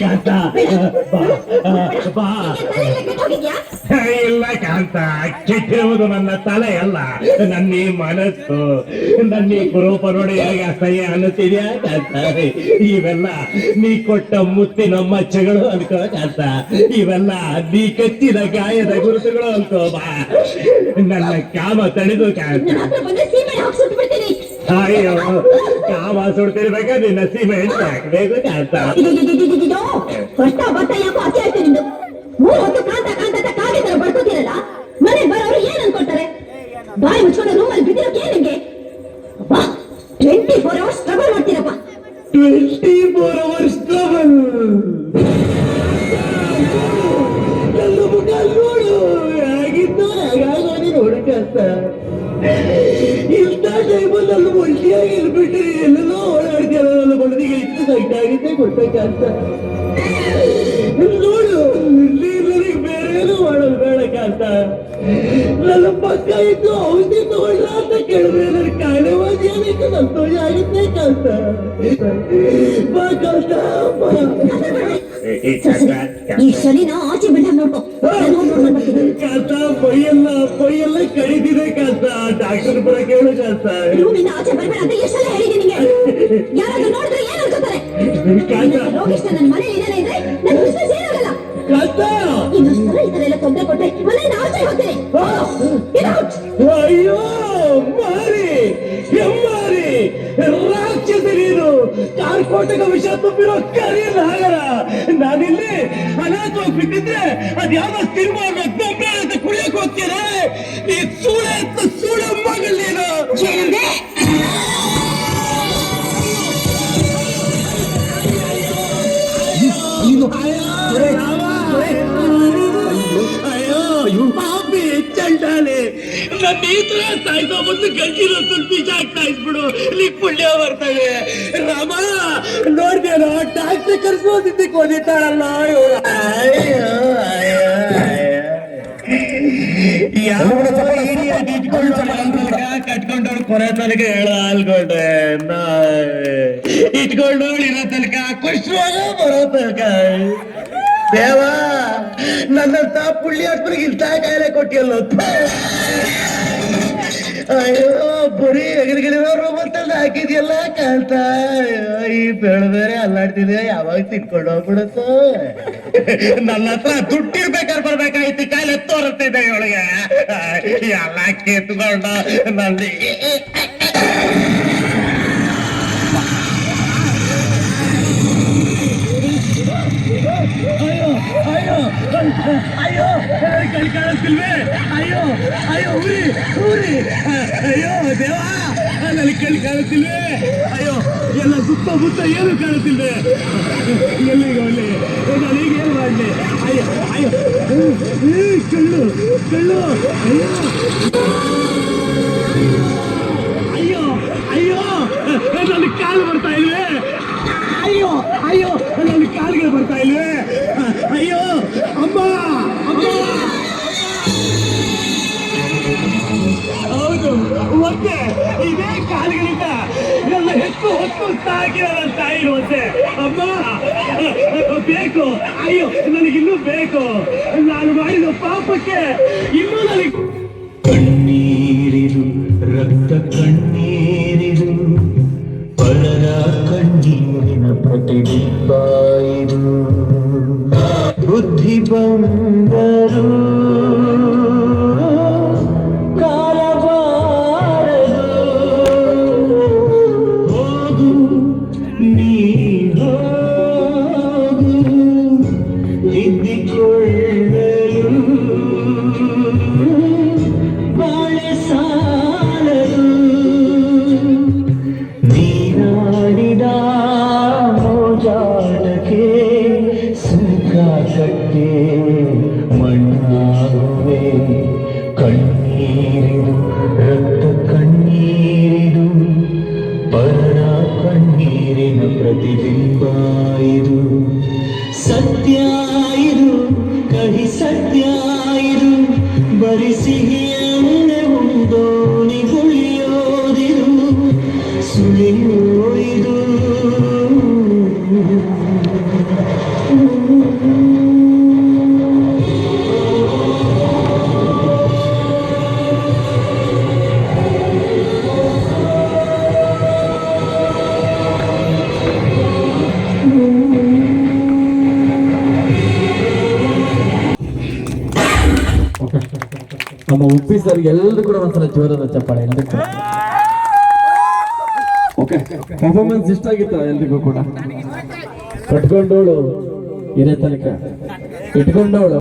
ಕಾಂತ ಬಾ ಇಲ್ಲ ಕಾಂತ ಕೆಟ್ಟಿರುವುದು ನನ್ನ ತಲೆ ಅಲ್ಲ ನನ್ನ ಈ ಮನಸ್ಸು ನನ್ನ ಈ ಕುರೂಪ ನೋಡಿ ಹೇಗೆ ಅಸಹ್ಯ ಅನ್ನುತ್ತಿದ್ಯಾ ಕಾಂತ ಇವೆಲ್ಲ ನೀ ಕೊಟ್ಟ ಮುತ್ತಿನ ಮಚ್ಚಗಳು ಅನ್ಕೋ ಕಾಂತ ಇವೆಲ್ಲ ನೀ ಕಚ್ಚಿದ ಗಾಯದ ಗುರುತುಗಳು ಅನ್ಕೋ ಬಾ ನನ್ನ ಕಾಮ ತಡೆದು ಕಾಂತ ಅಯ್ಯೋ ಕಾಮ ಸುಡ್ತಿರ್ಬೇಕಾ? ನಿನ್ನ ಸೀಮೆ ಹಾಕ್ಬೇಕು ಯಾಕೋ ಅತಿ ಆಯ್ತು ನಿಂದು ಮೂರ್ ಹೊತ್ತು ಕಾಂತ ಕಾಂತ ಅಂತ ಕಾಡಿದ್ರೆ ಬಡ್ಕೋತಿರಲ್ಲ? ಮನೆ ಬರೋರು ಏನ್ ಅನ್ಕೊಳ್ತಾರೆ? ಬಾಯಿ ಮುಚ್ಕೊಂಡು ರೂಮಲ್ಲಿ ಬಿದ್ದಿರೋಕೆ ಏನ್ ನಿಂಗೆ ಟ್ವೆಂಟಿ ಫೋರ್ ಅವರ್ಸ್ ಟ್ರಬಲ್ ಮಾಡ್ತೀರಪ್ಪ. ಟ್ವೆಂಟಿ ಫೋರ್ ಅವರ್ಸ್ ಟ್ರಬಲ್ ನನ್ನ ಮುಖ ನೋಡು ಹೇಗಿದ್ದು ಹೇಗಾಗಿ ನೋಡು ಕಷ್ಟ ಇಂಥ ಟೈಮಲ್ಲಿ ನನ್ನ ಒಂಟಿಯಾಗಿ ಇರ್ಬಿಟ್ಟು ಎಲ್ಲೆಲ್ಲೋ ಓಡಾಡ್ತೀಯಲ್ಲ ನನ್ನ ಬಡದಿಗೆ ಇಷ್ಟು ಸೈಟಾಗಿದ್ದೆ ಕೊಡ್ಬೇಕಂತ ನೋಡು ಇಲ್ಲಿ ನನಗೆ ಬೇರೆ ಏನು ಮಾಡೋದು ಬೇಡ ಕಾಂತ ನನ್ನ ಪಕ್ಕ ಇದ್ದು ಔಷಧಿ ತಗೊಳ್ಳ ಅಂತ ಕೇಳಿದ್ರೆ ನನ್ನ ಕಾರಣವಾಗಿ ಏನಕ್ಕೆ ಸಂತೋಷ ಆಗುತ್ತೆ ಕಾಂತ ಬಾ ಕಾಂತ ಈ ಶನಿನ ಆಚೆ ಬಿಡ ನೋಡ್ಕೋ. ಹೋಗ್. ಕಾಂತ ಮೈಯೆಲ್ಲ ಮೈಯೆಲ್ಲ ಕಡಿದಿದೆ ಕಾಂತ ಡಾಕ್ಟರ್ ಬರ ಕೇಳು ರೂಮಿಂದ ಆಚೆ ಬರ್ಬೇಡ ಅಂತ ಎಷ್ಟೆಲ್ಲ ಹೇಳಿದೆ ನಿಂಗೆ. ಯಾರಾದ್ರೂ ನೋಡಿದ್ರೆ ಏನ್ ಅನ್ಕೋತಾರೆ ಕಾಂತ ರೋಗಿಷ್ಟ ನನ್ನ ಮನೇಲಿ ಇದ್ದಾನೆ ಇದ್ರೆ ನನ್ನ ಬಿಸ್ನೆಸ್ ಏನಾಗಲ್ಲ. ಇನ್ನೊಂದ್ಸಲ ಈ ತರ ಎಲ್ಲ ತೊಂದರೆ ಕೊಟ್ರೆ ಮನೆಯಿಂದ ಆಚೆ ಹೋಗ್ತೀನಿ. ಕಾರ್ಕೋಟಕ ವಿಷ ತುಂಬಿರೋ ಕರಿಯಲ್ಲ ನಾಗರ ನಾನಿಲ್ಲಿ ಅನಾಥವಾಗಿ ಬಿಟ್ಟಿದ್ರೆ ಅದ್ಯಾವ ಸಿನಿಮಾ ದೊಂಬೆ ಹೋಗ್ತೀರ ಹೋಗ್ತೀರಾ ಈ ಸೂಳೆ ಅಂತ ಸೂಳೆ ನನ್ನ ಈ ತರ ಸಾಯ್ತಾ ಬಂದು ಗಂಜಿನ ಸ್ವಲ್ಪ ಆಗ್ತಾ ಇದ್ಬಿಡು ನೀ ಪುಣ್ಯ ಬರ್ತವೆ ರಾಮ ನೋಡ್ದೇನೋ ಡಾಕ್ಟರ್ ಕರ್ಸೋದಿದ್ದಕ್ಕೆ ಓದಿತಾಳಲ್ಲ ಅಯ್ಯೋ ಅಯ್ಯೋ ಯಾವ ಇಡಿಯಾಗಿ ಇಟ್ಕೊಂಡು ಕಟ್ಕೊಂಡವ್ರು ಕೊನೆ ತನಕ ಹೇಳ ಅಲ್ಕೊಂಡೆ ನಾ ಇಟ್ಕೊಂಡವಳು ಇರೋ ತನಕ ಕುಷ್ಠರೋಗ ಬರೋ ತನಕ ದೇವ ನನ್ನಂತ ಪುಣ್ಯಾತ್ಮರಿಗೆ ಇಂಥ ಕಾಯಿಲೆ ಕೊಟ್ಟಿಯಲ್ಲ. ಅಯ್ಯೋ, ಬರೀ ಎಗರಿಗಿರೋ ಮತ್ತಲ್ಲಿ ಹಾಕಿದ್ಯಲ್ಲ ಕಾಂತ ಈ ಬೆಳೆ ಬೇರೆ ಅಲ್ಲಾಡ್ತಿದೆ, ಯಾವಾಗ ತಿನ್ಕೊಂಡು ಹೋಗ್ಬಿಡುತ್ತೋ. ನನ್ನ ಹತ್ರ ದುಡ್ಡಿರ್ಬೇಕಾದ್ರೆ ಬರ್ಬೇಕಾಗಿತ್ತು, ಕಾಯಿಲೆ ತೋರುತ್ತಿದೆ ಇವಳಿಗೆ. ಎಲ್ಲ ಕೇತ್ಕೊಂಡ ನಲ್ಲಿ ಕಾಣಿಸ್ತಿಲ್ವೇ? ಅಯ್ಯೋ ಅಯ್ಯೋ, ಊರಿ ಊರಿ. ಅಯ್ಯೋ, ದೇವಾ ನನಗೆ ಕೈ ಕಾಣಿಸ್ತಿಲ್ವೇ? ಅಯ್ಯೋ, ಎಲ್ಲ ಸುತ್ತಮುತ್ತ ಏನು ಕಾಣಿಸ್ತಿಲ್ವೇ? ಎಲ್ಲಿಗೆ ಒಳ್ಳೆ? ನನಗೆ ಏನು ಮಾಡಲಿ? ಅಯ್ಯೋ ಅಯ್ಯೋ. ಕಳ್ಳು ಕಳ್ಳು ಅಯ್ಯೋ. ಅಯ್ಯೋ ನನ್ನ ಕಾಲು ಬರ್ತಾ ಇಲ್ವೇ? ಅಯ್ಯೋ ಅಯ್ಯೋ. ನನ್ನ ಕಾಲಿಗೆ ಬರ್ತಾ ಇಲ್ವೇ? ಮತ್ತೆ ಇದೇ ಕಾಲುಗಳಿಂದ ನನ್ನ ಹೆಚ್ಚು ಹೊತ್ತು ಸಾಕಿ ನನ್ನ ತಾಯಿ ಇರುವಂತೆ. ಅಮ್ಮ ಬೇಕು. ಅಯ್ಯೋ, ನನಗಿನ್ನೂ ಬೇಕು. ನಾನು ಮಾಡಿದ ಪಾಪಕ್ಕೆ ಇನ್ನೂ ನನಗೆ ಕಣ್ಣೀರಿರು, ರಕ್ತ ಕಣ್ಣೀರಿರು, ಪರರ ಕಣ್ಣೀರಿನ ಪ್ರತಿಬಿಂಬ ಬುದ್ಧಿ ಬಂದರು ಕಟ್ಟೆ ಮಣ್ಣಾಗುವೆ, ಕಣ್ಣೀರಿದು, ರಕ್ತ ಕಣ್ಣೀರಿದು, ಪರರ ಕಣ್ಣೀರಿನ ಪ್ರತಿಬಿಂಬ ಇದು. ಸತ್ಯ ಇದು, ಕಹಿ ಸತ್ಯ ಇದು ಬರಿ ನಮ್ಮ ಉಪ್ಪಿ ಸರ್ ಎಲ್ರು ಕೂಡ ಒಂದ್ಸಲ ಜೋರದ ಚಪ್ಪಾಳೆ ಎಲ್ರಿಗೂ ಕೂಡ ಓಕೆ ಪರ್ಫಾರ್ಮೆನ್ಸ್ ಇಷ್ಟ ಆಗಿತ್ತು ಎಲ್ರಿಗೂ ಕೂಡ ಕಟ್ಕೊಂಡವಳು ಇರೇ ತನಕ ಇಟ್ಕೊಂಡವಳು